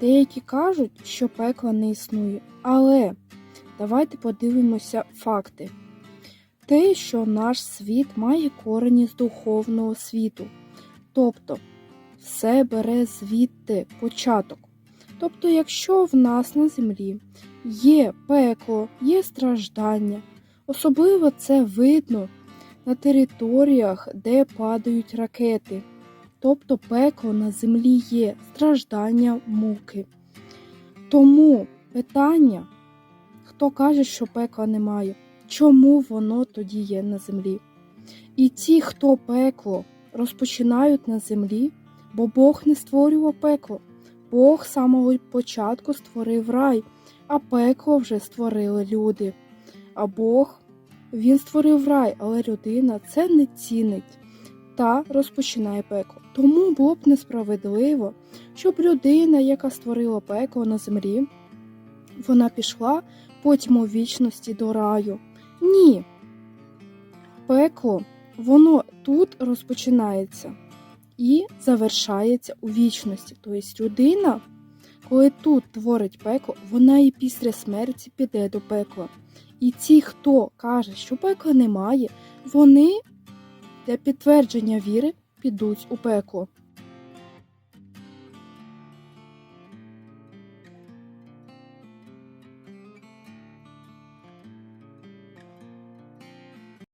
Деякі кажуть, що пекла не існує, але давайте подивимося факти. Те, що наш світ має корені з духовного світу, тобто все бере звідти початок. Тобто, якщо в нас на землі є пекло, є страждання, особливо це видно на територіях, де падають ракети. Тобто пекло на землі є страждання муки. Тому питання, хто каже, що пекла немає, чому воно тоді є на землі? І ті, хто пекло розпочинають на землі, бо Бог не створював пекло. Бог з самого початку створив рай, а пекло вже створили люди. А Бог він створив рай, але людина це не цінить та розпочинає пекло. Тому було б несправедливо, щоб людина, яка створила пекло на землі, вона пішла потім у вічності до раю. Ні. Пекло, воно тут розпочинається і завершається у вічності. Тобто людина, коли тут творить пекло, вона і після смерті піде до пекла. І ті, хто каже, що пекла немає, вони для підтвердження віри підуть у пекло.